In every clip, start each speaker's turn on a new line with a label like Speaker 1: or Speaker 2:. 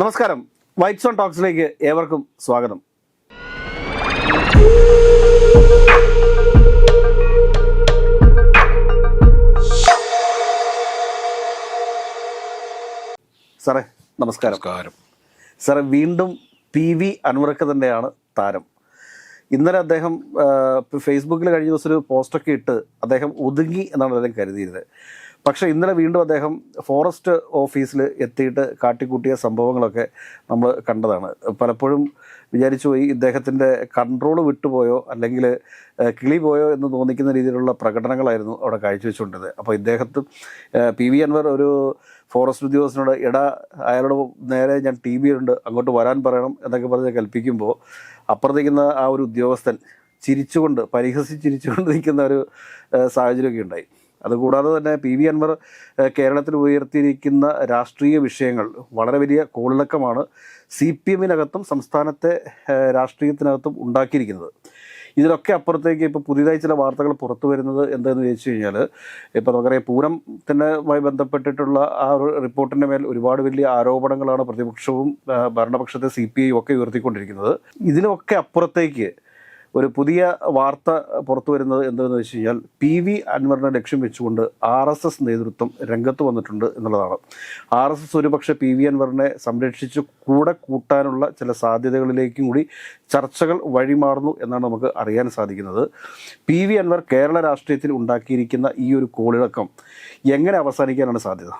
Speaker 1: നമസ്കാരം. Whites on ടോക്സിലേക്ക് ഏവർക്കും സ്വാഗതം. സാറേ നമസ്കാരം.
Speaker 2: നമസ്കാരം.
Speaker 1: സാറേ വീണ്ടും പി വി അൻവർക്ക് തന്നെയാണ് താരം. ഇന്നലെ അദ്ദേഹം ഫേസ്ബുക്കിൽ കഴിഞ്ഞ ദിവസം ഒരു പോസ്റ്റൊക്കെ ഇട്ട് അദ്ദേഹം ഒതുങ്ങി എന്നാണ് അദ്ദേഹം കരുതിയിരുന്നത്. പക്ഷേ ഇന്നലെ വീണ്ടും അദ്ദേഹം ഫോറസ്റ്റ് ഓഫീസിൽ എത്തിയിട്ട് കാട്ടിക്കൂട്ടിയ സംഭവങ്ങളൊക്കെ നമ്മൾ കണ്ടതാണ്. പലപ്പോഴും വിചാരിച്ചു പോയി ഇദ്ദേഹത്തിന്റെ കൺട്രോൾ വിട്ടുപോയോ അല്ലെങ്കിൽ കിളി പോയോ എന്ന് തോന്നിക്കുന്ന രീതിയിലുള്ള പ്രകടനങ്ങളായിരുന്നു അവിടെ കാഴ്ചവെച്ചുകൊണ്ടത് അപ്പോൾ ഇദ്ദേഹത്തും പി വി അൻവർ ഒരു ഫോറസ്റ്റ് ഉദ്യോഗസ്ഥനോട് എടാ അയാളോട് നേരെ ഞാൻ ടി വി ഉണ്ട് അങ്ങോട്ട് വരാൻ പറയണം എന്നൊക്കെ പറഞ്ഞ് കൽപ്പിക്കുമ്പോൾ അപ്പുറത്തേക്കുന്ന ആ ഒരു ഉദ്യോഗസ്ഥൻ ചിരിച്ചുകൊണ്ട് പരിഹസിച്ച് ചിരിച്ചുകൊണ്ട് നിൽക്കുന്ന ഒരു സാഹചര്യമൊക്കെ ഉണ്ടായി. അതുകൂടാതെ തന്നെ പി വി അൻവർ കേരളത്തിൽ ഉയർത്തിയിരിക്കുന്ന രാഷ്ട്രീയ വിഷയങ്ങൾ വളരെ വലിയ കോളിളക്കമാണ് സി പി എമ്മിനകത്തും സംസ്ഥാനത്തെ രാഷ്ട്രീയത്തിനകത്തും ഉണ്ടാക്കിയിരിക്കുന്നത്. ഇതിലൊക്കെ അപ്പുറത്തേക്ക് ഇപ്പോൾ പുതിയതായി ചില വാർത്തകൾ പുറത്തു വരുന്നത് എന്താണെന്ന് ചോദിച്ചു കഴിഞ്ഞാൽ ഇപ്പോൾ നമുക്കറിയാം പൂരത്തിനുമായി ബന്ധപ്പെട്ടിട്ടുള്ള ആ ഒരു റിപ്പോർട്ടിന്റെ മേൽ ഒരുപാട് വലിയ ആരോപണങ്ങളാണ് പ്രതിപക്ഷവും ഭരണപക്ഷത്തെ സി പി ഐ ഒക്കെ ഉയർത്തിക്കൊണ്ടിരിക്കുന്നത്. ഇതിലൊക്കെ അപ്പുറത്തേക്ക് ഒരു പുതിയ വാർത്ത പുറത്തു വരുന്നത് എന്താണെന്ന് വെച്ച് കഴിഞ്ഞാൽ പി വി അൻവറിനെ ലക്ഷ്യം വെച്ചുകൊണ്ട് ആർ എസ് എസ് നേതൃത്വം രംഗത്ത് വന്നിട്ടുണ്ട് എന്നുള്ളതാണ്. ആർ എസ് എസ് ഒരുപക്ഷെ പി വി അൻവറിനെ സംരക്ഷിച്ച് കൂടെ കൂട്ടാനുള്ള ചില സാധ്യതകളിലേക്കും കൂടി ചർച്ചകൾ വഴിമാറുന്നു എന്നാണ് നമുക്ക് അറിയാൻ സാധിക്കുന്നത്. പി വി അൻവർ കേരള രാഷ്ട്രീയത്തിൽ ഉണ്ടാക്കിയിരിക്കുന്ന ഈ ഒരു കോളിളക്കം എങ്ങനെ അവസാനിക്കാനാണ് സാധ്യത?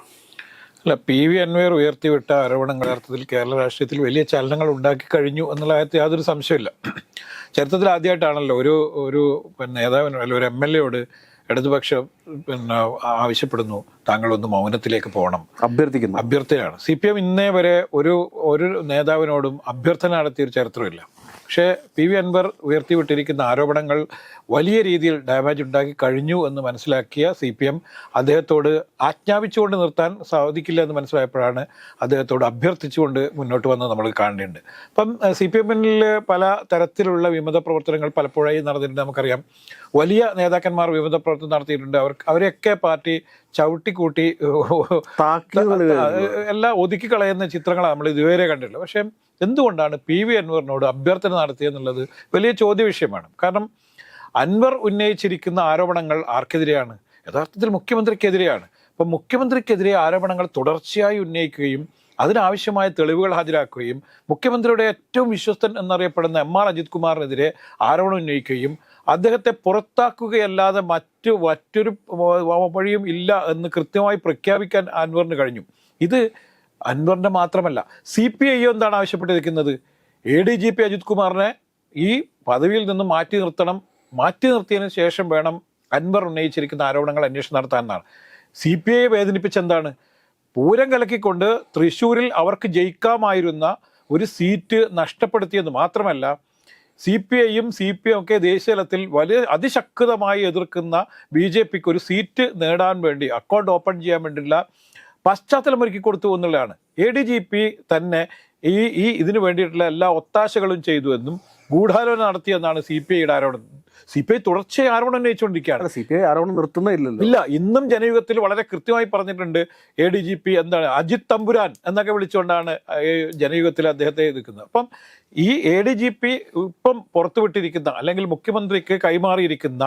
Speaker 2: അല്ല പി വി അൻവയർ ഉയർത്തിവിട്ട ആരോപണങ്ങൾ അർത്ഥത്തിൽ കേരള രാഷ്ട്രീയത്തിൽ വലിയ ചലനങ്ങൾ ഉണ്ടാക്കി കഴിഞ്ഞു എന്നുള്ള കാര്യത്തിൽ യാതൊരു സംശയമില്ല ചരിത്രത്തിൽ ആദ്യമായിട്ടാണല്ലോ ഒരു ഒരു പിന്നെ നേതാവിനോ അല്ല ഒരു എം എൽ എയോട് ഇടതുപക്ഷം പിന്നെ ആവശ്യപ്പെടുന്നു താങ്കൾ ഒന്ന് മൗനത്തിലേക്ക് പോകണം.
Speaker 1: അഭ്യർത്ഥിക്കുന്നു.
Speaker 2: അഭ്യർത്ഥനയാണ്. സി പി എം ഇന്നേ വരെ ഒരു ഒരു നേതാവിനോടും അഭ്യർത്ഥന നടത്തിയ ഒരു ചരിത്രമില്ല പക്ഷേ പി വി അൻവർ ഉയർത്തിവിട്ടിരിക്കുന്ന ആരോപണങ്ങൾ വലിയ രീതിയിൽ ഡാമേജ് ഉണ്ടാക്കി കഴിഞ്ഞു എന്ന് മനസ്സിലാക്കിയ സി പി എം അദ്ദേഹത്തോട് ആജ്ഞാപിച്ചുകൊണ്ട് നിർത്താൻ സാധിക്കില്ല എന്ന് മനസ്സിലായപ്പോഴാണ് അദ്ദേഹത്തോട് അഭ്യർത്ഥിച്ചുകൊണ്ട് മുന്നോട്ട് വന്നത് നമ്മൾ കാണേണ്ടത് അപ്പം സി പി എമ്മിൽ പല തരത്തിലുള്ള വിമത പ്രവർത്തനങ്ങൾ പലപ്പോഴായി നടന്നിട്ടുണ്ട് നമുക്കറിയാം. വലിയ നേതാക്കന്മാർ വിമത പ്രവർത്തനം നടത്തിയിട്ടുണ്ട്. അവർ അവരെയൊക്കെ പാർട്ടി ചവിട്ടിക്കൂട്ടി എല്ലാം ഒതുക്കി കളയുന്ന ചിത്രങ്ങളാണ് നമ്മൾ ഇതുവരെ കണ്ടിട്ടുള്ളത്. പക്ഷേ എന്തുകൊണ്ടാണ് പി വി അൻവറിനോട് അഭ്യർത്ഥന നടത്തിയെന്നുള്ളത് വലിയ ചോദ്യ വിഷയമാണ്. കാരണം അൻവർ ഉന്നയിച്ചിരിക്കുന്ന ആരോപണങ്ങൾ ആർക്കെതിരെയാണ്? യഥാർത്ഥത്തിൽ മുഖ്യമന്ത്രിക്കെതിരെയാണ്. അപ്പം മുഖ്യമന്ത്രിക്കെതിരെ ആരോപണങ്ങൾ തുടർച്ചയായി ഉന്നയിക്കുകയും അതിനാവശ്യമായ തെളിവുകൾ ഹാജരാക്കുകയും മുഖ്യമന്ത്രിയുടെ ഏറ്റവും വിശ്വസ്തൻ എന്നറിയപ്പെടുന്ന എം ആർ അജിത് കുമാറിനെതിരെ ആരോപണം ഉന്നയിക്കുകയും അദ്ദേഹത്തെ പുറത്താക്കുകയല്ലാതെ മറ്റു മറ്റൊരു വഴിയും ഇല്ല എന്ന് കൃത്യമായി പ്രഖ്യാപിക്കാൻ അൻവറിന് കഴിഞ്ഞു. ഇത് അൻവറിന്റെ മാത്രമല്ല സി പി ഐ എന്താണ് ആവശ്യപ്പെട്ടിരിക്കുന്നത്? A D G P Ajith കുമാറിനെ ഈ പദവിയിൽ നിന്ന് മാറ്റി നിർത്തണം മാറ്റി നിർത്തിയതിനു ശേഷം വേണം അൻവർ ഉന്നയിച്ചിരിക്കുന്ന ആരോപണങ്ങൾ അന്വേഷണം നടത്താനെന്നാണ്. സി പി ഐ വേദനിപ്പിച്ച എന്താണ്? പൂരം കലക്കിക്കൊണ്ട് തൃശ്ശൂരിൽ അവർക്ക് ജയിക്കാമായിരുന്ന ഒരു സീറ്റ് നഷ്ടപ്പെടുത്തിയെന്ന് മാത്രമല്ല സി പി ഐയും സി പി എം ഒക്കെ ദേശീയതലത്തിൽ വലിയ അതിശക്തമായി എതിർക്കുന്ന ബി ജെ പിക്ക് ഒരു സീറ്റ് നേടാൻ വേണ്ടി അക്കൗണ്ട് ഓപ്പൺ ചെയ്യാൻ വേണ്ടിയുള്ള പശ്ചാത്തലം ഒരുക്കി കൊടുത്തു എന്നുള്ളതാണ്. എ ഡി ജി പി തന്നെ ഈ ഈ ഇതിനു വേണ്ടിയിട്ടുള്ള എല്ലാ ഒത്താശകളും ചെയ്തു എന്നും ഗൂഢാലോചന നടത്തിയെന്നാണ് സി പി ഐയുടെ ആരോപണം. സി പി ഐ തുടർച്ചയായി ആരോപണം ഉന്നയിച്ചുകൊണ്ടിരിക്കുകയാണ്.
Speaker 1: സി പി ഐ ആരോപണം നിർത്തുന്നില്ലല്ലോ
Speaker 2: ഇല്ല ഇന്നും ജനയുഗത്തിൽ വളരെ കൃത്യമായി പറഞ്ഞിട്ടുണ്ട് എ ഡി ജി പി എന്താണ് അജിത് തമ്പുരാൻ എന്നൊക്കെ വിളിച്ചുകൊണ്ടാണ് ജനയുഗത്തിൽ അദ്ദേഹത്തെ നിൽക്കുന്നത് അപ്പം ഈ എ ഡി ജി പി ഇപ്പം പുറത്തുവിട്ടിരിക്കുന്ന അല്ലെങ്കിൽ മുഖ്യമന്ത്രിക്ക് കൈമാറിയിരിക്കുന്ന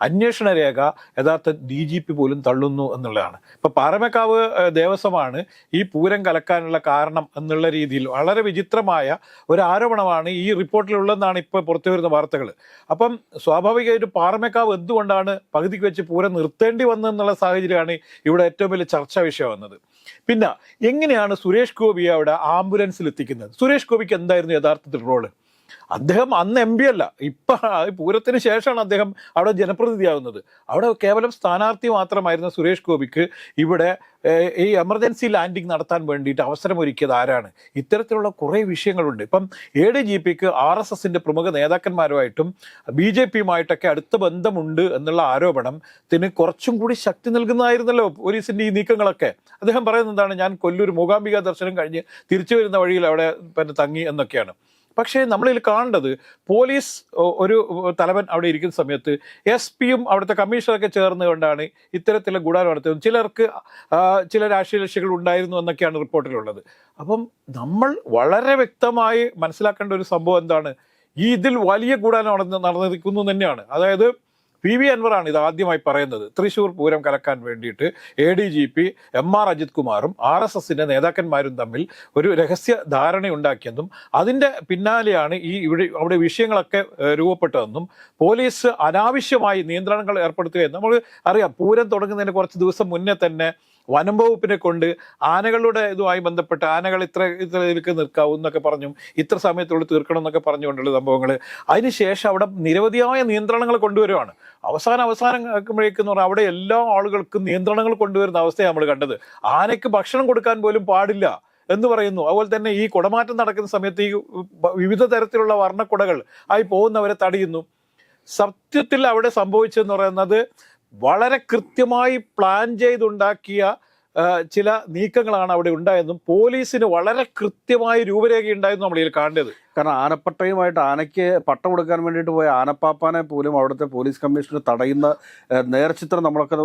Speaker 2: അന്വേഷണ രേഖ യഥാർത്ഥ ഡി ജി പി പോലും തള്ളുന്നു എന്നുള്ളതാണ്. ഇപ്പൊ പാറമേക്കാവ് ദേവസ്വമാണ് ഈ പൂരം കലക്കാനുള്ള കാരണം എന്നുള്ള രീതിയിൽ വളരെ വിചിത്രമായ ഒരു ആരോപണമാണ് ഈ റിപ്പോർട്ടിലുള്ളതെന്നാണ് ഇപ്പോൾ പുറത്തു വരുന്ന വാർത്തകൾ അപ്പം സ്വാഭാവികമായിട്ട് പാറമേക്കാവ് എന്തുകൊണ്ടാണ് പകുതിക്ക് വെച്ച് പൂരം നിർത്തേണ്ടി വന്നതെന്നുള്ള സാഹചര്യമാണ് ഇവിടെ ഏറ്റവും വലിയ ചർച്ചാ വിഷയം വന്നത്. പിന്നെ എങ്ങനെയാണ് സുരേഷ് ഗോപി അവിടെ ആംബുലൻസിൽ എത്തിക്കുന്നത്? സുരേഷ് ഗോപിക്ക് എന്തായിരുന്നു യഥാർത്ഥത്തിൽ റോൾ? അദ്ദേഹം അന്ന് എം പി അല്ല. ഇപ്പൊ പൂരത്തിന് ശേഷമാണ് അദ്ദേഹം അവിടെ ജനപ്രതിനിധിയാവുന്നത് അവിടെ കേവലം സ്ഥാനാർത്ഥി മാത്രമായിരുന്ന സുരേഷ് ഗോപിക്ക് ഇവിടെ ഈ എമർജൻസി ലാൻഡിംഗ് നടത്താൻ വേണ്ടിയിട്ട് അവസരമൊരുക്കിയത് ആരാണ്? ഇത്തരത്തിലുള്ള കുറേ വിഷയങ്ങളുണ്ട്. ഇപ്പം എ ഡി ജി പിക്ക് ആർ എസ് എസിന്റെ പ്രമുഖ നേതാക്കന്മാരുമായിട്ടും ബി ജെ പിയുമായിട്ടൊക്കെ അടുത്ത ബന്ധമുണ്ട് എന്നുള്ള ആരോപണത്തിന് കുറച്ചും കൂടി ശക്തി നൽകുന്നതായിരുന്നല്ലോ പോലീസിന്റെ ഈ നീക്കങ്ങളൊക്കെ. അദ്ദേഹം പറയുന്നത് എന്താണ്? ഞാൻ കൊല്ലൂർ മൂകാംബിക ദർശനം കഴിഞ്ഞ് തിരിച്ചു വരുന്ന വഴിയിൽ അവിടെ പിന്നെ തങ്ങി എന്നൊക്കെയാണ്. പക്ഷേ നമ്മളിൽ കാണേണ്ടത് പോലീസ് ഒരു തലവൻ അവിടെ ഇരിക്കുന്ന സമയത്ത് എസ് പിയും അവിടുത്തെ കമ്മീഷണറൊക്കെ ചേർന്നുകൊണ്ടാണ് ഇത്തരത്തിലുള്ള നടത്തിയത്. ചിലർക്ക് ചില രാഷ്ട്രീയ ലക്ഷ്യങ്ങൾ ഉണ്ടായിരുന്നു എന്നൊക്കെയാണ് റിപ്പോർട്ടിലുള്ളത്. അപ്പം നമ്മൾ വളരെ വ്യക്തമായി മനസ്സിലാക്കേണ്ട ഒരു സംഭവം എന്താണ്? ഈ ഇതിൽ വലിയ ഗൂഢാലോചന നടന്ന് നടന്നിരിക്കുന്നു തന്നെയാണ്. അതായത് പി വി അൻവറാണ് ഇത് ആദ്യമായി പറയുന്നത്. തൃശൂർ പൂരം കലക്കാൻ വേണ്ടിയിട്ട് A D G P M R Ajith കുമാറും ആർ എസ് എസിന്റെ നേതാക്കന്മാരും തമ്മിൽ ഒരു രഹസ്യ ധാരണയുണ്ടാക്കിയെന്നും അതിന്റെ പിന്നാലെയാണ് ഈ ഇവിടെ അവിടെ വിഷയങ്ങളൊക്കെ രൂപപ്പെട്ടതെന്നും പോലീസ് അനാവശ്യമായി നിയന്ത്രണങ്ങൾ ഏർപ്പെടുത്തുകയെന്നും നമ്മൾ അറിയാം. പൂരം തുടങ്ങുന്നതിന് കുറച്ച് ദിവസം മുന്നേ തന്നെ വനം വകുപ്പിനെ കൊണ്ട് ആനകളുടെ ഇതുമായി ബന്ധപ്പെട്ട് ആനകൾ ഇത്ര ഇത്ര ഇതിലേക്ക് നിൽക്കാവൂ എന്നൊക്കെ പറഞ്ഞും ഇത്ര സമയത്തുള്ളിൽ തീർക്കണം എന്നൊക്കെ പറഞ്ഞുകൊണ്ടുള്ള സംഭവങ്ങൾ അതിനുശേഷം അവിടെ നിരവധിയായ നിയന്ത്രണങ്ങൾ കൊണ്ടുവരുവാണ്. അവസാനം അവസാനം ആക്കുമ്പോഴേക്കും എന്ന് പറഞ്ഞാൽ അവിടെ എല്ലാ ആളുകൾക്കും നിയന്ത്രണങ്ങൾ കൊണ്ടുവരുന്ന അവസ്ഥയാണ് നമ്മൾ കണ്ടത്. ആനയ്ക്ക് ഭക്ഷണം കൊടുക്കാൻ പോലും പാടില്ല എന്ന് പറയുന്നു. അതുപോലെ തന്നെ ഈ കുടമാറ്റം നടക്കുന്ന സമയത്ത് ഈ വിവിധ തരത്തിലുള്ള വർണക്കുടകൾ ആയി പോകുന്നവരെ തടയുന്നു. സത്യത്തിൽ അവിടെ സംഭവിച്ചെന്ന് പറയുന്നത് വളരെ കൃത്യമായി പ്ലാൻ ചെയ്തുണ്ടാക്കിയ ചില നീക്കങ്ങളാണ് അവിടെ ഉണ്ടായതെന്നും പോലീസിന് വളരെ കൃത്യമായ രൂപരേഖ നമ്മൾ ഇതിൽ കാണേണ്ടത്
Speaker 1: കാരണം ആനപ്പട്ടയുമായിട്ട് ആനയ്ക്ക് പട്ടം കൊടുക്കാൻ വേണ്ടിയിട്ട് പോയ ആനപ്പാപ്പാനെ പോലും അവിടുത്തെ പോലീസ് കമ്മീഷണർ തടയുന്ന നേർചിത്രം നമ്മളൊക്കെ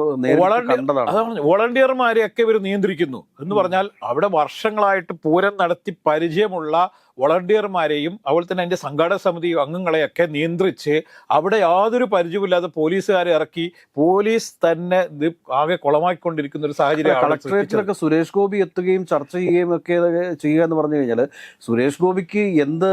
Speaker 1: കണ്ടതാണ്.
Speaker 2: വോളണ്ടിയർമാരെയൊക്കെ ഇവർ നിയന്ത്രിക്കുന്നു. എന്ന് പറഞ്ഞാൽ അവിടെ വർഷങ്ങളായിട്ട് പൂരം നടത്തി പരിചയമുള്ള വോളണ്ടിയർമാരെയും അതുപോലെ തന്നെ അതിന്റെ സംഘാടക സമിതി അംഗങ്ങളെയൊക്കെ നിയന്ത്രിച്ച് അവിടെ യാതൊരു പരിചയമില്ലാതെ പോലീസുകാരെ ഇറക്കി പോലീസ് തന്നെ ഇത് ആകെ കുളമാക്കിക്കൊണ്ടിരിക്കുന്ന ഒരു സാഹചര്യം
Speaker 1: കളക്ടറേറ്റിലൊക്കെ സുരേഷ് ഗോപി എത്തുകയും ചർച്ച ചെയ്യുകയും ഒക്കെ ചെയ്യുക എന്ന് പറഞ്ഞു കഴിഞ്ഞാൽ സുരേഷ് ഗോപിക്ക് എന്ത്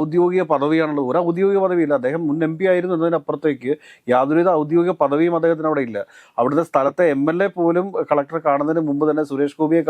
Speaker 1: ഔദ്യോഗിക പദവിയാണുള്ളത്. ഒരു ഔദ്യോഗിക പദവിയില്ല. അദ്ദേഹം മുൻ എം പി ആയിരുന്നു എന്നതിനപ്പുറത്തേക്ക് യാതൊരുവിധ ഔദ്യോഗിക പദവിയും അദ്ദേഹത്തിന് അവിടെ ഇല്ല. അവിടുത്തെ സ്ഥലത്തെ എം എൽ എ പോലും കളക്ടർ കാണുന്നതിന് മുമ്പ് തന്നെ സുരേഷ് ഗോപിയെ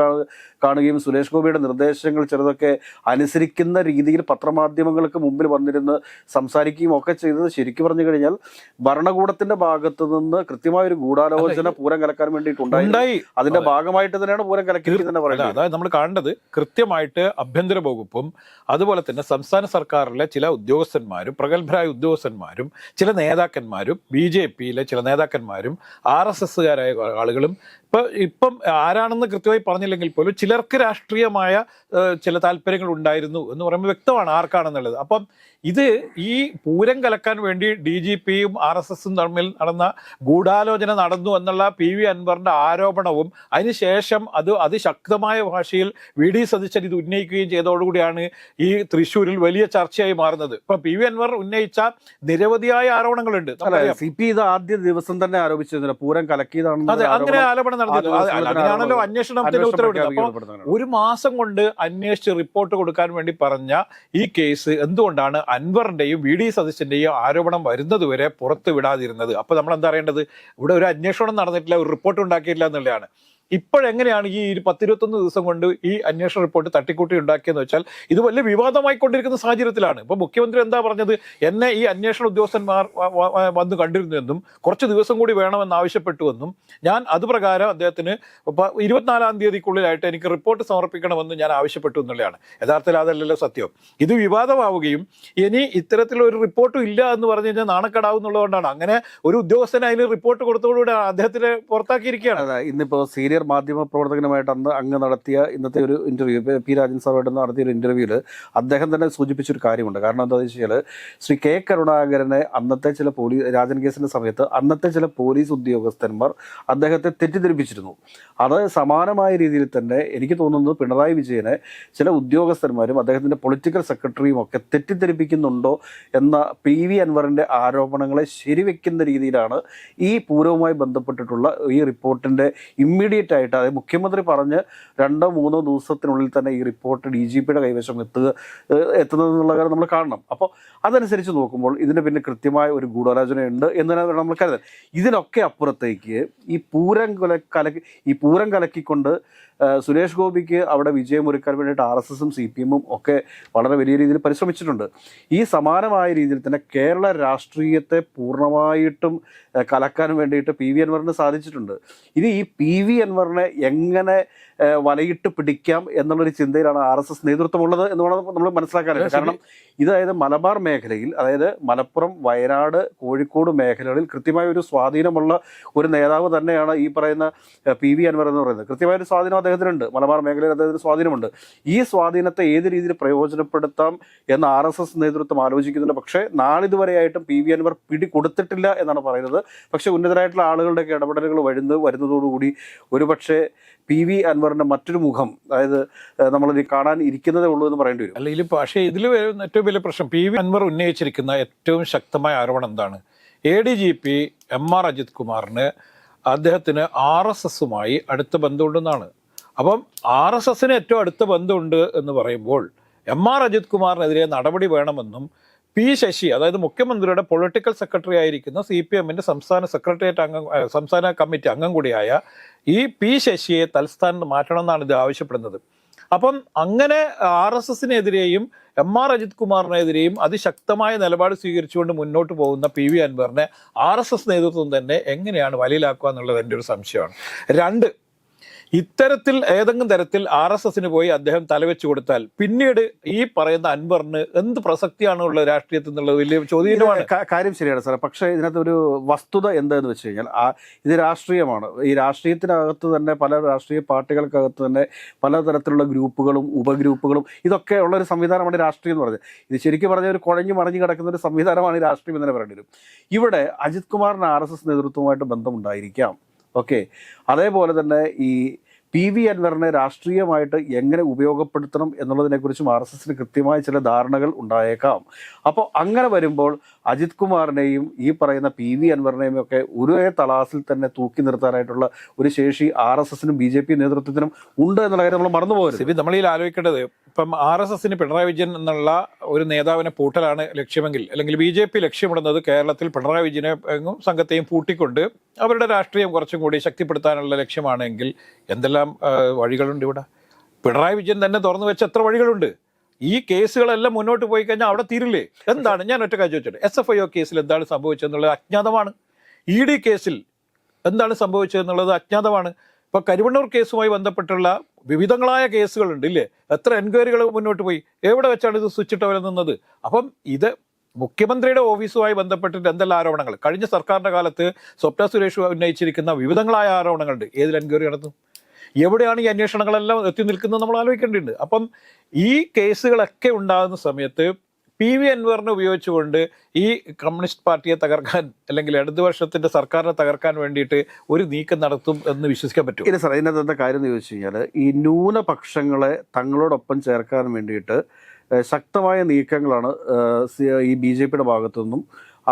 Speaker 1: കാണുകയും സുരേഷ് ഗോപിയുടെ നിർദ്ദേശങ്ങൾ ചിലതൊക്കെ അനുസരിക്കുന്ന രീതിയിൽ പത്രമാധ്യമങ്ങൾക്ക് മുമ്പിൽ വന്നിരുന്ന് സംസാരിക്കുകയും ഒക്കെ ചെയ്തത് ശരിക്കും പറഞ്ഞു കഴിഞ്ഞാൽ ഭരണകൂടത്തിന്റെ ഭാഗത്ത് നിന്ന് കൃത്യമായ ഒരു ഗൂഢാലോചന പൂരം കലക്കാൻ വേണ്ടിയിട്ടുണ്ടായിരുന്നു.
Speaker 2: ഉണ്ടായി.
Speaker 1: അതിന്റെ ഭാഗമായിട്ട് തന്നെയാണ് പൂരം കലക്കി തന്നെ പറയുന്നത്.
Speaker 2: അതായത് നമ്മൾ കാണേണ്ടത് കൃത്യമായിട്ട് ആഭ്യന്തര വകുപ്പും അതുപോലെ തന്നെ സംസ്ഥാന സർക്കാരിലെ ചില ഉദ്യോഗസ്ഥന്മാരും പ്രഗത്ഭരായ ഉദ്യോഗസ്ഥന്മാരും ചില നേതാക്കന്മാരും ബി ജെ പിയിലെ ചില നേതാക്കന്മാരും ആർ എസ് എസ്സുകാരായ ആളുകളും ഇപ്പൊ ഇപ്പം ആരാണെന്ന് കൃത്യമായി പറഞ്ഞില്ലെങ്കിൽ പോലും ചിലർക്ക് രാഷ്ട്രീയമായ ചില താല്പര്യങ്ങൾ ഉണ്ടായിരുന്നു എന്ന് പറയുമ്പോൾ വ്യക്തമാണ് ആർക്കാണെന്നുള്ളത്. അപ്പം ഇത് ഈ പൂരം കലക്കാൻ വേണ്ടി ഡി ജി പിയും ആർ എസ് എസും തമ്മിൽ നടന്ന ഗൂഢാലോചന നടന്നു എന്നുള്ള പി വി അൻവറിന്റെ ആരോപണവും അതിനുശേഷം അത് അതിശക്തമായ ഭാഷയിൽ വി ഡി സതീശൻ ഇത് ഉന്നയിക്കുകയും ചെയ്തതോടുകൂടിയാണ് ഈ തൃശ്ശൂരിൽ വലിയ ചർച്ചയായി മാറുന്നത്. ഇപ്പൊ പി വി അൻവർ ഉന്നയിച്ച നിരവധിയായ ആരോപണങ്ങളുണ്ട്.
Speaker 1: സി പി ഇത് ആദ്യ ദിവസം തന്നെ ആരോപിച്ചിരുന്നില്ല. പൂരം കലക്കിയതാണെന്ന്
Speaker 2: അതെ അങ്ങനെ ആരോപണം നടത്തിയത്
Speaker 1: അന്വേഷണത്തിന്റെ
Speaker 2: അന്വേഷണത്തിന് ഉത്തരവിടുന്നത്. അപ്പൊ ഒരു മാസം കൊണ്ട് അന്വേഷിച്ച് റിപ്പോർട്ട് കൊടുക്കാൻ വേണ്ടി പറഞ്ഞ ഈ കേസ് എന്തുകൊണ്ടാണ് അൻവറിന്റെയും വി ഡി സതീശന്റെയും ആരോപണം വരുന്നതുവരെ വരെ വിടാതിരുന്നത്? അപ്പൊ നമ്മൾ എന്താ അറിയേണ്ടത്? ഇവിടെ ഒരു അന്വേഷണം നടന്നിട്ടില്ല ഒരു റിപ്പോർട്ട് ഉണ്ടാക്കിയില്ല എന്നുള്ളതാണ്. ഇപ്പോഴെങ്ങനെയാണ് ഈ ഒരു പത്തിരുപത്തൊന്ന് ദിവസം കൊണ്ട് ഈ അന്വേഷണ റിപ്പോർട്ട് തട്ടിക്കൂട്ടി ഉണ്ടാക്കിയെന്ന് വെച്ചാൽ ഇത് വലിയ വിവാദമായി കൊണ്ടിരിക്കുന്ന സാഹചര്യത്തിലാണ്. ഇപ്പൊ മുഖ്യമന്ത്രി എന്താ പറഞ്ഞത്? എന്നെ ഈ അന്വേഷണ ഉദ്യോഗസ്ഥന്മാർ വന്ന് കണ്ടിരുന്നു എന്നും കുറച്ച് ദിവസം കൂടി വേണമെന്ന് ആവശ്യപ്പെട്ടുവെന്നും ഞാൻ അതുപ്രകാരം അദ്ദേഹത്തിന് ഇപ്പൊ ഇരുപത്തിനാലാം തീയതിക്കുള്ളിലായിട്ട് എനിക്ക് റിപ്പോർട്ട് സമർപ്പിക്കണമെന്ന് ഞാൻ ആവശ്യപ്പെട്ടു എന്നുള്ളതാണ്. യഥാർത്ഥത്തിൽ അതല്ലല്ലോ സത്യം. ഇത് വിവാദമാവുകയും ഇനി ഇത്തരത്തിലൊരു റിപ്പോർട്ടും ഇല്ല എന്ന് പറഞ്ഞു കഴിഞ്ഞാൽ നാണക്കേടാവും എന്നുള്ളതുകൊണ്ടാണ്. അങ്ങനെ ഒരു ഉദ്യോഗസ്ഥന് അതിന് റിപ്പോർട്ട് കൊടുത്തതോടുകൂടി അദ്ദേഹത്തിനെ പുറത്താക്കിയിരിക്കുകയാണ്.
Speaker 1: അതെ ഇന്നിപ്പോ സീനിയർ മാധ്യമ പ്രവർത്തകനുമായിട്ട് അന്ന് അങ്ങ് നടത്തിയ ഇന്നത്തെ ഒരു ഇന്റർവ്യൂ പി രാജൻ സാറുമായിട്ട് നടത്തിയ ഒരു ഇന്റർവ്യൂൽ അദ്ദേഹം തന്നെ സൂചിപ്പിച്ചൊരു കാര്യമുണ്ട്. കാരണം എന്താ വെച്ചാൽ ശ്രീ കെ കരുണാകരനെ അന്നത്തെ ചില പോലീസ് രാജൻ കേസിന്റെ സമയത്ത് അന്നത്തെ ചില പോലീസ് ഉദ്യോഗസ്ഥന്മാർ അദ്ദേഹത്തെ തെറ്റിദ്ധരിപ്പിച്ചിരുന്നു. അത് സമാനമായ രീതിയിൽ തന്നെ എനിക്ക് തോന്നുന്നത് പിണറായി വിജയനെ ചില ഉദ്യോഗസ്ഥന്മാരും അദ്ദേഹത്തിന്റെ പൊളിറ്റിക്കൽ സെക്രട്ടറിയും ഒക്കെ തെറ്റിദ്ധരിപ്പിക്കുന്നുണ്ടോ എന്ന പി വി അൻവറിന്റെ ആരോപണങ്ങളെ ശരിവെക്കുന്ന രീതിയിലാണ് ഈ പൂരവുമായി ബന്ധപ്പെട്ടിട്ടുള്ള ഈ റിപ്പോർട്ടിന്റെ ഇമ്മീഡിയറ്റ് ആയിട്ട് അതായത് മുഖ്യമന്ത്രി പറഞ്ഞ് രണ്ടോ മൂന്നോ ദിവസത്തിനുള്ളിൽ തന്നെ ഈ റിപ്പോർട്ട് ഡി ജി പിയുടെ കൈവശം എത്തുക എത്തുന്നതെന്നുള്ള കാര്യം നമ്മൾ കാണണം. അപ്പോൾ അതനുസരിച്ച് നോക്കുമ്പോൾ ഇതിന് പിന്നെ കൃത്യമായ ഒരു ഗൂഢാലോചനയുണ്ട് എന്ന് തന്നെ വേണം നമ്മൾ കരുതാൻ ഇതിനൊക്കെ അപ്പുറത്തേക്ക് ഈ പൂരം കൊല കലക്കി ഈ പൂരം കലക്കിക്കൊണ്ട് സുരേഷ് ഗോപിക്ക് അവിടെ വിജയമൊരുക്കാൻ വേണ്ടിയിട്ട് ആർ എസ് എസും സി പി എമ്മും ഒക്കെ വളരെ വലിയ രീതിയിൽ പരിശ്രമിച്ചിട്ടുണ്ട്. ഈ സമാനമായ രീതിയിൽ തന്നെ കേരള രാഷ്ട്രീയത്തെ പൂർണമായിട്ടും കലക്കാൻ വേണ്ടിയിട്ട് പി വി അൻവറിന് സാധിച്ചിട്ടുണ്ട്. ഇനി ഈ പി വി അൻവറിനെ എങ്ങനെ വലയിട്ട് പിടിക്കാം എന്നുള്ളൊരു ചിന്തയിലാണ് ആർ എസ് എസ് നേതൃത്വമുള്ളത് എന്ന് വേണം നമ്മൾ മനസ്സിലാക്കാനായിട്ട്. കാരണം ഇതായത് മലബാർ മേഖലയിൽ അതായത് മലപ്പുറം വയനാട് കോഴിക്കോട് മേഖലകളിൽ കൃത്യമായ ഒരു സ്വാധീനമുള്ള ഒരു നേതാവ് തന്നെയാണ് ഈ പറയുന്ന പി വി അൻവർ എന്ന് പറയുന്നത്. കൃത്യമായ ഒരു സ്വാധീനം അദ്ദേഹം അദ്ദേഹത്തിനുണ്ട് മലബാർ മേഖലയിൽ അദ്ദേഹത്തിന് സ്വാധീനമുണ്ട്. ഈ സ്വാധീനത്തെ ഏത് രീതിയിൽ പ്രയോജനപ്പെടുത്താം എന്ന് ആർ എസ് എസ് നേതൃത്വം ആലോചിക്കുന്നുണ്ട്. പക്ഷേ നാളിതുവരെയായിട്ടും പി വി അൻവർ പിടി കൊടുത്തിട്ടില്ല എന്നാണ് പറയുന്നത്. പക്ഷേ ഉന്നതരായിട്ടുള്ള ആളുകളുടെയൊക്കെ ഇടപെടലുകൾ വരുന്നത് വരുന്നതോടുകൂടി ഒരുപക്ഷെ പി വി അൻവറിന്റെ മറ്റൊരു മുഖം അതായത് നമ്മൾ കാണാൻ ഇരിക്കുന്നതേ ഉള്ളൂ എന്ന് പറയേണ്ടി വരും.
Speaker 2: അല്ലെങ്കിൽ പക്ഷേ ഇതിൽ ഏറ്റവും വലിയ പ്രശ്നം പി വി അൻവർ ഉന്നയിച്ചിരിക്കുന്ന ഏറ്റവും ശക്തമായ ആരോപണം എന്താണ്? A D G P M R Ajith കുമാറിന് അദ്ദേഹത്തിന് ആർ എസ് എസുമായി അടുത്ത ബന്ധമുണ്ടെന്നാണ്. അപ്പം ആർ എസ് എസിന് ഏറ്റവും അടുത്ത ബന്ധമുണ്ട് എന്ന് പറയുമ്പോൾ എം ആർ അജിത് കുമാറിനെതിരെ നടപടി വേണമെന്നും പി ശശി അതായത് മുഖ്യമന്ത്രിയുടെ പൊളിറ്റിക്കൽ സെക്രട്ടറി ആയിരിക്കുന്ന സി പി എമ്മിന്റെ സംസ്ഥാന സെക്രട്ടേറിയറ്റ് അംഗം സംസ്ഥാന കമ്മിറ്റി അംഗം കൂടിയായ ഈ പി ശശിയെ തൽസ്ഥാനത്ത് മാറ്റണമെന്നാണ് ഇത് ആവശ്യപ്പെടുന്നത്. അപ്പം അങ്ങനെ ആർ എസ് എസിനെതിരെയും എം ആർ അജിത് കുമാറിനെതിരെയും അതിശക്തമായ നിലപാട് സ്വീകരിച്ചുകൊണ്ട് മുന്നോട്ട് പോകുന്ന പി വി അൻവറിനെ ആർ എസ് എസ് നേതൃത്വം തന്നെ എങ്ങനെയാണ് വലയിലാക്കുക എന്നുള്ളത് എന്റെ ഒരു സംശയമാണ്. രണ്ട് ഇത്തരത്തിൽ ഏതെങ്കിലും തരത്തിൽ ആർ എസ് എസിന് പോയി അദ്ദേഹം തലവെച്ച് കൊടുത്താൽ പിന്നീട് ഈ പറയുന്ന അൻവറിന് എന്ത് പ്രസക്തിയാണ് ഉള്ളത് രാഷ്ട്രീയത്തിൽ നിന്നുള്ളത്? വലിയ ചോദ്യമാണ്
Speaker 1: കാര്യം ശരിയാണ് സാറേ. പക്ഷേ ഇതിനകത്ത് ഒരു വസ്തുത എന്താന്ന് വെച്ച് കഴിഞ്ഞാൽ ഇത് രാഷ്ട്രീയമാണ്. ഈ രാഷ്ട്രീയത്തിനകത്ത് തന്നെ പല രാഷ്ട്രീയ പാർട്ടികൾക്കകത്ത് തന്നെ പലതരത്തിലുള്ള ഗ്രൂപ്പുകളും ഉപഗ്രൂപ്പുകളും ഇതൊക്കെ ഉള്ള ഒരു സംവിധാനമാണ് രാഷ്ട്രീയം എന്ന് പറഞ്ഞത്. ഇത് ശരിക്കും പറഞ്ഞാൽ ഒരു കുഴഞ്ഞു മറിഞ്ഞു കിടക്കുന്ന ഒരു സംവിധാനമാണ് ഈ രാഷ്ട്രീയം എന്ന് തന്നെ പറയേണ്ടി വരും. ഇവിടെ അജിത് കുമാറിന് ആർ എസ് എസ് നേതൃത്വവുമായിട്ട് ബന്ധമുണ്ടായിരിക്കാം. ഓക്കെ. അതേപോലെ തന്നെ ഈ പി വി അൻവറിനെ രാഷ്ട്രീയമായിട്ട് എങ്ങനെ ഉപയോഗപ്പെടുത്തണം എന്നുള്ളതിനെക്കുറിച്ചും ആർ എസ് എസിന് കൃത്യമായ ചില ധാരണകൾ ഉണ്ടായേക്കാം. അപ്പോൾ അങ്ങനെ വരുമ്പോൾ അജിത് കുമാറിനെയും ഈ പറയുന്ന പി വി അൻവറിനെയും ഒക്കെ ഒരേ തളാസിൽ തന്നെ തൂക്കി നിർത്താനായിട്ടുള്ള ഒരു ശേഷി ആർ എസ് എസിനും ബി ജെ പി നേതൃത്വത്തിനും ഉണ്ട് എന്നുള്ള കാര്യം നമ്മൾ
Speaker 2: മറന്നുപോകരുത് നമ്മൾ ഈ ആലോചിക്കേണ്ടത് ഇപ്പം ആർ എസ് എസിന് പിണറായി വിജയൻ എന്നുള്ള ഒരു നേതാവിനെ പൂട്ടലാണ് ലക്ഷ്യമെങ്കിൽ അല്ലെങ്കിൽ ബി ജെ പി ലക്ഷ്യമിടുന്നത് കേരളത്തിൽ പിണറായി വിജയനെ സംഘത്തെയും പൂട്ടിക്കൊണ്ട് അവരുടെ രാഷ്ട്രീയം കുറച്ചും കൂടി ശക്തിപ്പെടുത്താനുള്ള ലക്ഷ്യമാണെങ്കിൽ എന്തെല്ലാം വഴികളുണ്ട് ഇവിടെ? പിണറായി വിജയൻ തന്നെ തുറന്നു വെച്ച എത്ര വഴികളുണ്ട്? ഈ കേസുകളെല്ലാം മുന്നോട്ട് പോയി കഴിഞ്ഞാൽ അവിടെ തീരില്ലേ? എന്താണ്? ഞാൻ ഒറ്റ കാര്യം ചോദിച്ചോട്ടെ. എസ് എഫ് ഐ ഒ കേസിൽ എന്താണ് സംഭവിച്ചതെന്നുള്ളത് അജ്ഞാതമാണ്. ഇ ഡി കേസിൽ എന്താണ് സംഭവിച്ചതെന്നുള്ളത് അജ്ഞാതമാണ്. ഇപ്പൊ കരിവണ്ണൂർ കേസുമായി ബന്ധപ്പെട്ടുള്ള വിവിധങ്ങളായ കേസുകളുണ്ട് ഇല്ലേ? എത്ര എൻക്വയറികൾ മുന്നോട്ട് പോയി? എവിടെ വെച്ചാണ് ഇത് സ്വിച്ചിട്ടവരെ നിന്നത്? അപ്പം ഇത് മുഖ്യമന്ത്രിയുടെ ഓഫീസുമായി ബന്ധപ്പെട്ടിട്ട് എന്തെല്ലാം ആരോപണങ്ങൾ? കഴിഞ്ഞ സർക്കാരിന്റെ കാലത്ത് സ്വപ്ന സുരേഷ് ഉന്നയിച്ചിരിക്കുന്ന വിവിധങ്ങളായ ആരോപണങ്ങളുണ്ട്. ഏതിൽ എൻക്വയറി നടന്നു എവിടെയാണ് ഈ അന്വേഷണങ്ങളെല്ലാം എത്തി നിൽക്കുന്നത് നമ്മൾ ആലോചിക്കേണ്ടതുണ്ട്. അപ്പം ഈ കേസുകളൊക്കെ ഉണ്ടാകുന്ന സമയത്ത് പി വി അൻവറിനെ ഉപയോഗിച്ചുകൊണ്ട് ഈ കമ്മ്യൂണിസ്റ്റ് പാർട്ടിയെ തകർക്കാൻ അല്ലെങ്കിൽ ഇടതുപക്ഷത്തിന്റെ സർക്കാരിനെ തകർക്കാൻ വേണ്ടിയിട്ട് ഒരു നീക്കം നടത്തും എന്ന് വിശ്വസിക്കാൻ പറ്റും
Speaker 1: ഇല്ല സാർ ഇതിനകത്ത് എന്താ കാര്യം എന്ന് ചോദിച്ചു കഴിഞ്ഞാൽ ഈ ന്യൂനപക്ഷങ്ങളെ തങ്ങളോടൊപ്പം ചേർക്കാൻ വേണ്ടിയിട്ട് ശക്തമായ നീക്കങ്ങളാണ് ഈ ബി ജെ പിയുടെ ഭാഗത്തു നിന്നും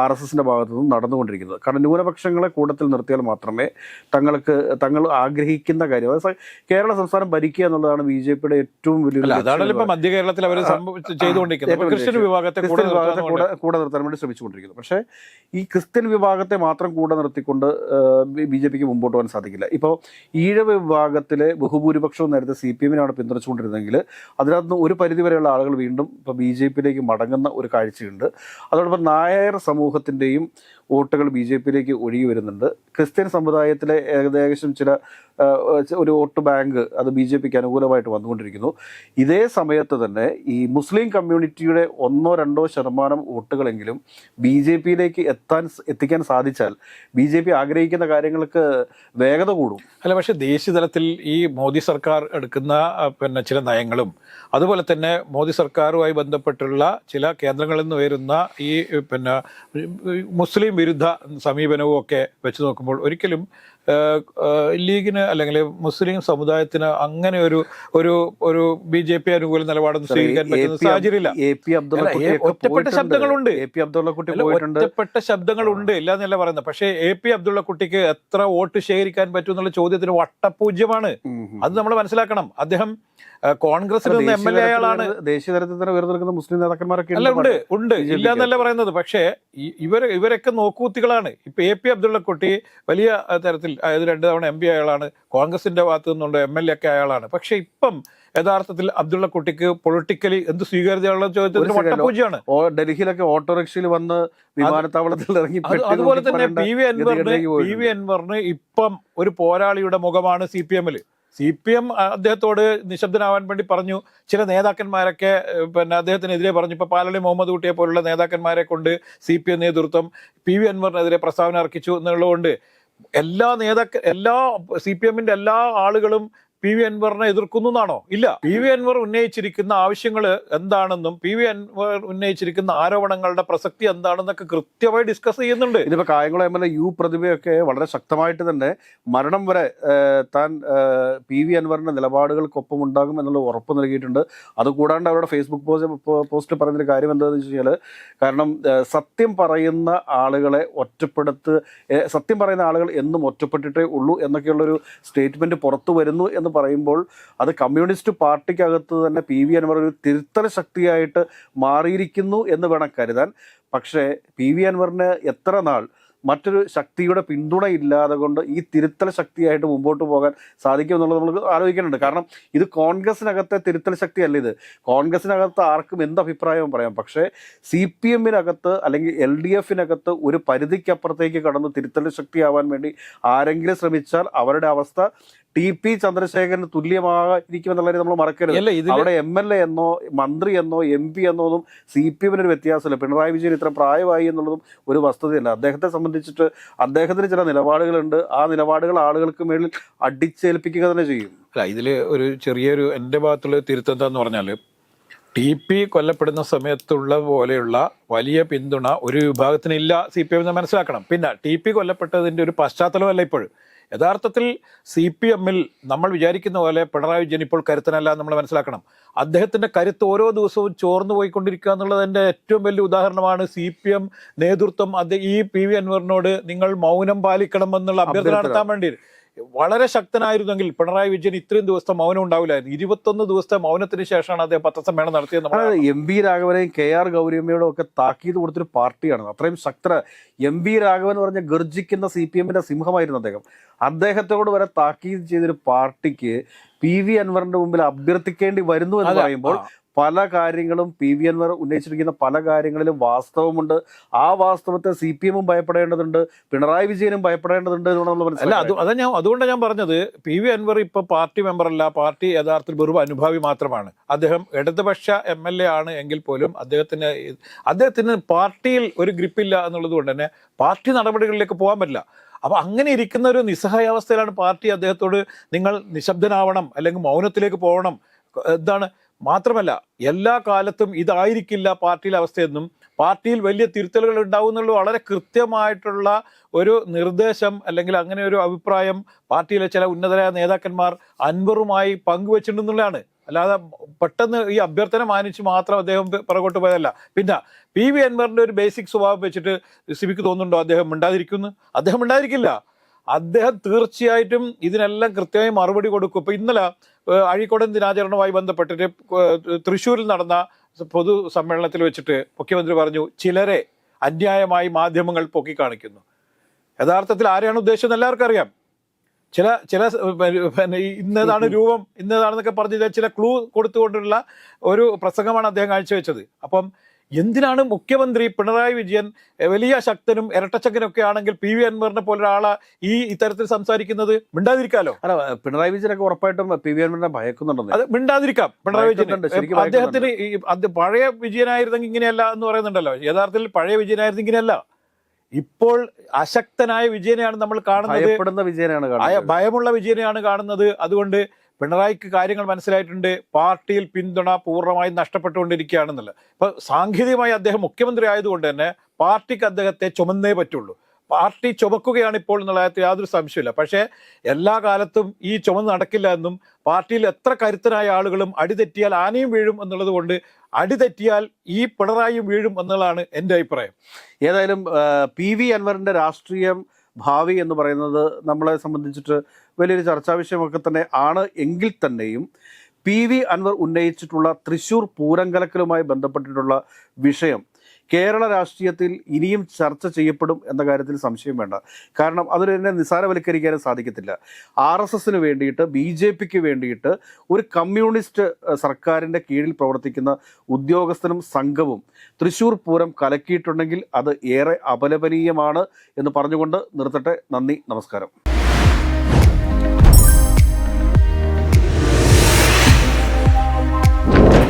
Speaker 1: ആർ എസ് എസിന്റെ ഭാഗത്തു നിന്നും നടന്നുകൊണ്ടിരിക്കുന്നത്. കാരണം ന്യൂനപക്ഷങ്ങളെ കൂട്ടത്തിൽ നിർത്തിയാൽ മാത്രമേ തങ്ങൾക്ക് തങ്ങൾ ആഗ്രഹിക്കുന്ന കാര്യം. അതായത് കേരള സംസ്ഥാനം ഭരിക്കുക എന്നുള്ളതാണ് ബി ജെ പിയുടെ ഏറ്റവും വലിയ
Speaker 2: ഇപ്പൊ മധ്യ കേരളത്തിൽ അവർ ചെയ്തുകൊണ്ടിരിക്കുന്നത്. ക്രിസ്ത്യൻ വിഭാഗത്തെ കൂടെ
Speaker 1: വിഭാഗത്തെ
Speaker 2: നിർത്താൻ
Speaker 1: കൂടെ കൂടെ നിർത്താൻ വേണ്ടി ശ്രമിച്ചുകൊണ്ടിരിക്കുന്നു. പക്ഷേ ഈ ക്രിസ്ത്യൻ വിഭാഗത്തെ മാത്രം കൂടെ നിർത്തിക്കൊണ്ട് ബി ജെ പിക്ക് മുമ്പോട്ട് പോകാൻ സാധിക്കില്ല. ഇപ്പോൾ ഈഴവ വിഭാഗത്തിലെ ബഹുഭൂരിപക്ഷവും നേരത്തെ സി പി എമ്മിനാണ് പിന്തുണച്ചുകൊണ്ടിരുന്നെങ്കിൽ അതിനകത്ത് നിന്ന് ഒരു പരിധിവരെയുള്ള ആളുകൾ വീണ്ടും ഇപ്പോൾ ബി ജെ പിയിലേക്ക് മടങ്ങുന്ന ഒരു കാഴ്ചയുണ്ട്. അതോടൊപ്പം നായർ സമൂഹത്തിന്റെയും വോട്ടുകൾ ബി ജെ പിയിലേക്ക് ഒഴുകി വരുന്നുണ്ട്. ക്രിസ്ത്യൻ സമുദായത്തിലെ ഏകദേശം ചില ഒരു വോട്ട് ബാങ്ക് അത് ബി ജെ പിക്ക് അനുകൂലമായിട്ട് വന്നുകൊണ്ടിരിക്കുന്നു. ഇതേ സമയത്ത് തന്നെ ഈ മുസ്ലിം കമ്മ്യൂണിറ്റിയുടെ ഒന്നോ രണ്ടോ ശതമാനം വോട്ടുകളെങ്കിലും ബി ജെ പിയിലേക്ക് എത്താൻ എത്തിക്കാൻ സാധിച്ചാൽ ബി ജെ പി ആഗ്രഹിക്കുന്ന കാര്യങ്ങൾക്ക് വേഗത കൂടും.
Speaker 2: അല്ല പക്ഷേ ദേശീയ തലത്തിൽ ഈ മോദി സർക്കാർ എടുക്കുന്ന പിന്നെ ചില നയങ്ങളും അതുപോലെ തന്നെ മോദി സർക്കാരുമായി ബന്ധപ്പെട്ടുള്ള ചില കേന്ദ്രങ്ങളിൽ നിന്ന് വരുന്ന ഈ പിന്നെ മുസ്ലിം വിരുദ്ധ സമീപനവും ഒക്കെ വെച്ച് നോക്കുമ്പോൾ ഒരിക്കലും ലീഗിന് അല്ലെങ്കിൽ മുസ്ലിം സമുദായത്തിന് അങ്ങനെ ഒരു ഒരു ഒരു ബി ജെ പി അനുകൂല നിലപാടൊന്നും സ്വീകരിക്കാൻ പറ്റുന്ന സാഹചര്യമില്ല ഒറ്റപ്പെട്ട. ശബ്ദങ്ങളുണ്ട്.
Speaker 1: എ പി അബ്ദുള്ള കുട്ടി
Speaker 2: ഒറ്റപ്പെട്ട ശബ്ദങ്ങളുണ്ട് ഇല്ല എന്നല്ല പറയുന്നത് പക്ഷേ എ പി അബ്ദുള്ള കുട്ടിക്ക് എത്ര വോട്ട് ശേഖരിക്കാൻ പറ്റും എന്നുള്ള ചോദ്യത്തിന് വട്ടപൂജ്യമാണ്. അത് നമ്മൾ മനസ്സിലാക്കണം അദ്ദേഹം കോൺഗ്രസിൽ നിന്ന് എം എൽ എ ആളാണ്.
Speaker 1: ദേശീയ തലത്തിൽ തന്നെ മുസ്ലിം നേതാക്കന്മാരൊക്കെ
Speaker 2: അല്ല ഉണ്ട് ഉണ്ട് ഇല്ല എന്നല്ല പറയുന്നത്. പക്ഷേ ഇവർ ഇവർ ഇവരൊക്കെ നോക്കുകുത്തികളാണ് ഇപ്പൊ എ പി അബ്ദുള്ളക്കുട്ടി വലിയ തരത്തിൽ അതായത് രണ്ട് തവണ എം പി അയാളാണ് കോൺഗ്രസിന്റെ ഭാഗത്ത് നിന്നുണ്ട് എം എൽ എ ഒക്കെ അയാളാണ് പക്ഷെ ഇപ്പം യഥാർത്ഥത്തിൽ അബ്ദുള്ളക്കുട്ടിക്ക് പൊളിറ്റിക്കലി എന്ത് സ്വീകാര്യതയുള്ള ചോദ്യത്തിന്
Speaker 1: വട്ടപൂജയാണ്. ഡൽഹിയിലൊക്കെ ഓട്ടോറിക്ഷയിൽ വന്ന് വിമാനത്താവളത്തിൽ ഇറങ്ങി
Speaker 2: അത് അതുപോലെ തന്നെ പി വി അൻവറിന് പി വി അൻവറിന് ഇപ്പം ഒരു പോരാളിയുടെ മുഖമാണ് സി പി എമ്മിൽ സി പി എം അദ്ദേഹത്തോട് നിശബ്ദനാവാൻ വേണ്ടി പറഞ്ഞു. ചില നേതാക്കന്മാരൊക്കെ പിന്നെ അദ്ദേഹത്തിനെതിരെ പറഞ്ഞു. ഇപ്പൊ പാലളി മുഹമ്മദ് കുട്ടിയെ പോലുള്ള നേതാക്കന്മാരെ കൊണ്ട് സി പി എം നേതൃത്വം പി വി അൻവറിനെതിരെ പ്രസ്താവന ഇറക്കിച്ചു എന്നുള്ളതുകൊണ്ട് എല്ലാ നേതാക്ക എല്ലാ സി പി എമ്മിന്റെ എല്ലാ ആളുകളും പി വി അൻവറിനെ എതിർക്കുന്നു എന്നാണോ? ഇല്ല. പി വി അൻവർ ഉന്നയിച്ചിരിക്കുന്ന ആവശ്യങ്ങൾ എന്താണെന്നും പി വി അൻവർ ഉന്നയിച്ചിരിക്കുന്ന ആരോപണങ്ങളുടെ പ്രസക്തി എന്താണെന്നൊക്കെ കൃത്യമായി ഡിസ്കസ് ചെയ്യുന്നുണ്ട്.
Speaker 1: ഇതിപ്പോ Kayamkulam M L A U പ്രതിഭയൊക്കെ വളരെ ശക്തമായിട്ട് തന്നെ മരണം വരെ താൻ പി വി അൻവറിന്റെ നിലപാടുകൾക്കൊപ്പം ഉണ്ടാകും എന്നുള്ള ഉറപ്പ് നൽകിയിട്ടുണ്ട്. അതുകൂടാണ്ട് അവരുടെ ഫേസ്ബുക്ക് പോസ്റ്റ് പോസ്റ്റിൽ പറയുന്നൊരു കാര്യം എന്താണെന്ന് വെച്ച് കഴിഞ്ഞാൽ കാരണം സത്യം പറയുന്ന ആളുകളെ ഒറ്റപ്പെടുത്ത് സത്യം പറയുന്ന ആളുകൾ എന്നും ഒറ്റപ്പെട്ടിട്ടേ ഉള്ളൂ എന്നൊക്കെയുള്ളൊരു സ്റ്റേറ്റ്മെന്റ് പുറത്തു വരുന്നു എന്ന് പറയുമ്പോൾ അത് കമ്മ്യൂണിസ്റ്റ് പാർട്ടിക്കകത്ത് തന്നെ പി വി അൻവർ ഒരു തിരുത്തൽ ശക്തിയായിട്ട് മാറിയിരിക്കുന്നു എന്ന് വേണം കരുതാൻ. പക്ഷേ പി വി അൻവറിന് എത്ര നാൾ മറ്റൊരു ശക്തിയുടെ പിന്തുണ ഇല്ലാതെ കൊണ്ട് ഈ തിരുത്തൽ ശക്തിയായിട്ട് മുമ്പോട്ട് പോകാൻ സാധിക്കും എന്നുള്ളത് നമ്മൾ ആലോചിക്കുന്നുണ്ട് കാരണം ഇത് കോൺഗ്രസിനകത്തെ തിരുത്തൽ ശക്തിയല്ല ഇത്. കോൺഗ്രസിനകത്ത് ആർക്കും എന്ത് അഭിപ്രായവും പറയാം. പക്ഷേ സി പി എമ്മിനകത്ത് അല്ലെങ്കിൽ എൽ ഡി എഫിനകത്ത് ഒരു പരിധിക്കപ്പുറത്തേക്ക് കടന്ന് തിരുത്തൽ ശക്തിയാവാൻ വേണ്ടി ആരെങ്കിലും ശ്രമിച്ചാൽ അവരുടെ അവസ്ഥ ടി പി ചന്ദ്രശേഖരന് തുല്യമായിരിക്കുമെന്നുള്ളത് നമ്മൾ മറക്കരുത്. അവിടെ എം എൽ എ എന്നോ മന്ത്രി എന്നോ എം പി എന്നോ ഒന്നും സി പി എമ്മിന് ഒരു വ്യത്യാസമില്ല. പിണറായി വിജയൻ ഇത്ര പ്രായമായി എന്നുള്ളതും ഒരു വസ്തുതയല്ല. അദ്ദേഹത്തെ സംബന്ധിച്ചിട്ട് അദ്ദേഹത്തിന് ചില നിലപാടുകളുണ്ട്. ആ നിലപാടുകൾ ആളുകൾക്ക് മേളിൽ അടിച്ചേൽപ്പിക്കുക തന്നെ ചെയ്യും.
Speaker 2: അല്ല ഇതിൽ ഒരു ചെറിയൊരു എന്റെ ഭാഗത്തുള്ള തിരുത്തം എന്താന്ന് പറഞ്ഞാൽ ടി പി കൊല്ലപ്പെടുന്ന സമയത്തുള്ള പോലെയുള്ള വലിയ പിന്തുണ ഒരു വിഭാഗത്തിനില്ല സി പി എം എന്ന് മനസ്സിലാക്കണം. പിന്നെ ടി പി കൊല്ലപ്പെട്ടതിന്റെ ഒരു പശ്ചാത്തലമല്ല ഇപ്പോൾ യഥാർത്ഥത്തിൽ സി പി എമ്മിൽ നമ്മൾ വിചാരിക്കുന്ന പോലെ പിണറായി വിജയൻ ഇപ്പോൾ കരുത്തനല്ല നമ്മൾ മനസ്സിലാക്കണം. അദ്ദേഹത്തിന്റെ കരുത്ത് ഓരോ ദിവസവും ചോർന്നു പോയിക്കൊണ്ടിരിക്കുക എന്നുള്ളതിന്റെ ഏറ്റവും വലിയ ഉദാഹരണമാണ് സി പി എം നേതൃത്വം. അദ്ദേഹം ഈ പി വി അൻവറിനോട് നിങ്ങൾ മൗനം പാലിക്കണം എന്നുള്ള അഭ്യർത്ഥന
Speaker 1: അഭ്യർത്ഥന.
Speaker 2: നടത്താൻ വേണ്ടി വളരെ ശക്തനായിരുന്നെങ്കിൽ പിണറായി വിജയൻ ഇത്രയും ദിവസത്തെ മൗനം ഉണ്ടാവില്ലായിരുന്നു. ഇരുപത്തൊന്ന് ദിവസത്തെ മൗനത്തിന് ശേഷമാണ് അദ്ദേഹം പത്രസമ്മേളനം നടത്തിയത്
Speaker 1: എം വി രാഘവനെയും കെ ആർ ഗൗരിയമ്മയോടും ഒക്കെ താക്കീത് കൊടുത്തൊരു പാർട്ടിയാണ്. അത്രയും ശക്തര എം വി രാഘവൻ എന്ന് പറഞ്ഞ ഗർജിക്കുന്ന സി പി എമ്മിന്റെ സിംഹമായിരുന്നു അദ്ദേഹം. അദ്ദേഹത്തോട് വരെ താക്കീത് ചെയ്തൊരു പാർട്ടിക്ക് പി വി അൻവറിന്റെ മുമ്പിൽ അഭ്യർത്ഥിക്കേണ്ടി വരുന്നു എന്ന് പറയുമ്പോൾ. പല കാര്യങ്ങളും പി വി എന്മാർ ഉന്നയിച്ചിരിക്കുന്ന പല കാര്യങ്ങളിലും വാസ്തവമുണ്ട്. ആ വാസ്തവത്തെ സി പി എമ്മും ഭയപ്പെടേണ്ടതുണ്ട് പിണറായി വിജയനും ഭയപ്പെടേണ്ടതുണ്ട് എന്നാണ് നമ്മൾ
Speaker 2: അല്ല അത് അതാ ഞാൻ അതുകൊണ്ടാണ് ഞാൻ പറഞ്ഞത് പി വി അൻവർ ഇപ്പൊ പാർട്ടി മെമ്പറല്ല പാർട്ടി യഥാർത്ഥത്തിൽ വെറും അനുഭാവി മാത്രമാണ്. അദ്ദേഹം ഇടതുപക്ഷ എം എൽ എ ആണ് എങ്കിൽ പോലും അദ്ദേഹത്തിന് അദ്ദേഹത്തിന് പാർട്ടിയിൽ ഒരു ഗ്രിപ്പില്ല എന്നുള്ളത് കൊണ്ട് തന്നെ പാർട്ടി നടപടികളിലേക്ക് പോകാൻ പറ്റില്ല. അപ്പൊ അങ്ങനെ ഇരിക്കുന്ന ഒരു നിസ്സഹായാവസ്ഥയിലാണ് പാർട്ടി അദ്ദേഹത്തോട് നിങ്ങൾ നിശബ്ദനാവണം അല്ലെങ്കിൽ മൗനത്തിലേക്ക് പോകണം. എന്താണ് മാത്രമല്ല എല്ലാ കാലത്തും ഇതായിരിക്കില്ല പാർട്ടിയിലെ അവസ്ഥയെന്നും പാർട്ടിയിൽ വലിയ തിരുത്തലുകൾ ഉണ്ടാവും എന്നുള്ള വളരെ കൃത്യമായിട്ടുള്ള ഒരു നിർദ്ദേശം അല്ലെങ്കിൽ അങ്ങനെ ഒരു അഭിപ്രായം പാർട്ടിയിലെ ചില ഉന്നതരായ നേതാക്കന്മാർ അൻവറുമായി പങ്കുവച്ചിട്ടുണ്ടെന്നുള്ളതാണ്. അല്ലാതെ പെട്ടെന്ന് ഈ അഭ്യർത്ഥന മാനിച്ച് മാത്രം അദ്ദേഹം പുറകോട്ട് പോയതല്ല. പിന്നെ പി വി അൻവറിന്റെ ഒരു ബേസിക് സ്വഭാവം വെച്ചിട്ട് സിബിക്ക് തോന്നുന്നുണ്ടോ? അദ്ദേഹം ഉണ്ടാതിരിക്കുന്നു അദ്ദേഹം മിണ്ടാതിരിക്കില്ല. അദ്ദേഹം തീർച്ചയായിട്ടും ഇതിനെല്ലാം കൃത്യമായി മറുപടി കൊടുക്കും. ഇപ്പൊ ഇന്നലെ അഴീക്കോടൻ ദിനാചരണവുമായി ബന്ധപ്പെട്ടിട്ട് തൃശ്ശൂരിൽ നടന്ന പൊതു സമ്മേളനത്തിൽ വെച്ചിട്ട് മുഖ്യമന്ത്രി പറഞ്ഞു ചിലരെ അന്യായമായി മാധ്യമങ്ങൾ പൊക്കി കാണിക്കുന്നു യഥാർത്ഥത്തിൽ ആരെയാണ് ഉദ്ദേശിച്ചത് എല്ലാവർക്കും അറിയാം. ചില ചില പിന്നെ ഇന്നതാണ് രൂപം ഇന്നതാണെന്നൊക്കെ പറഞ്ഞ ചില ക്ലൂ കൊടുത്തുകൊണ്ടുള്ള ഒരു പ്രസംഗമാണ് അദ്ദേഹം കാഴ്ചവെച്ചത്. അപ്പം എന്തിനാണ് മുഖ്യമന്ത്രി പിണറായി വിജയൻ വലിയ ശക്തനും ഇരട്ടച്ചക്കനും ഒക്കെ ആണെങ്കിൽ പി വി അൻവറിനെ പോലെ ഒരാളെ ഈ ഇത്തരത്തിൽ സംസാരിക്കുന്നത്? മിണ്ടാതിരിക്കാലോ?
Speaker 1: അല്ല പിണറായി വിജയനൊക്കെ ഉറപ്പായിട്ടും പി വി അൻവറിനെ ഭയക്കുന്നുണ്ടെന്ന്.
Speaker 2: അത് മിണ്ടാതിരിക്കാം. പിണറായി വിജയൻ അദ്ദേഹത്തിന് പഴയ വിജയനായിരുന്നെങ്കിൽ ഇങ്ങനെയല്ല എന്ന് പറയുന്നുണ്ടല്ലോ. യഥാർത്ഥത്തിൽ പഴയ വിജയനായിരുന്നു ഇങ്ങനെയല്ല. ഇപ്പോൾ അശക്തനായ വിജയനെയാണ് നമ്മൾ കാണുന്നത്.
Speaker 1: ഭയപ്പെടുന്ന വിജയനാണ് കാണുന്നത്.
Speaker 2: ഭയമുള്ള വിജയനെയാണ് കാണുന്നത്. അതുകൊണ്ട് പിണറായിക്ക് കാര്യങ്ങൾ മനസ്സിലായിട്ടുണ്ട്. പാർട്ടിയിൽ പിന്തുണ പൂർണമായും നഷ്ടപ്പെട്ടുകൊണ്ടിരിക്കുകയാണെന്നുള്ളത്. ഇപ്പൊ സാങ്കേതികമായി അദ്ദേഹം മുഖ്യമന്ത്രി ആയതുകൊണ്ട് തന്നെ പാർട്ടിക്ക് അദ്ദേഹത്തെ ചുമന്നേ പറ്റുള്ളൂ. പാർട്ടി ചുമക്കുകയാണ് ഇപ്പോൾ എന്നുള്ള കാര്യത്തിൽ യാതൊരു സംശയമില്ല പക്ഷേ എല്ലാ കാലത്തും ഈ ചുമന്ന് നടക്കില്ല എന്നും പാർട്ടിയിൽ എത്ര കരുത്തനായ ആളുകളും അടിതെറ്റിയാൽ ആനയും വീഴും എന്നുള്ളത് കൊണ്ട് അടിതെറ്റിയാൽ ഈ പിണറായിയും വീഴും എന്നുള്ളതാണ് എന്റെ അഭിപ്രായം.
Speaker 1: ഏതായാലും പി വി അൻവറിന്റെ രാഷ്ട്രീയം ഭാവി എന്ന് പറയുന്നത് നമ്മളെ സംബന്ധിച്ചിട്ട് വലിയൊരു ചർച്ചാ വിഷയമൊക്കെ തന്നെ ആണ് എങ്കിൽ തന്നെയും പി വി അൻവർ ഉന്നയിച്ചിട്ടുള്ള തൃശൂർ പൂരങ്കലക്കലുമായി ബന്ധപ്പെട്ടിട്ടുള്ള വിഷയം കേരള രാഷ്ട്രീയത്തിൽ ഇനിയും ചർച്ച ചെയ്യപ്പെടും എന്ന കാര്യത്തിൽ സംശയം വേണ്ട. കാരണം അതിന് തന്നെ നിസാരവൽക്കരിക്കാനും സാധിക്കത്തില്ല. ആർ എസ് എസിന് വേണ്ടിയിട്ട് ബി ജെ പിക്ക് വേണ്ടിയിട്ട് ഒരു കമ്മ്യൂണിസ്റ്റ് സർക്കാരിന്റെ കീഴിൽ പ്രവർത്തിക്കുന്ന ഉദ്യോഗസ്ഥനും സംഘവും തൃശ്ശൂർ പൂരം കലക്കിയിട്ടുണ്ടെങ്കിൽ അത് ഏറെ അപലപനീയമാണ് എന്ന് പറഞ്ഞുകൊണ്ട് നിർത്തട്ടെ. നന്ദി നമസ്കാരം.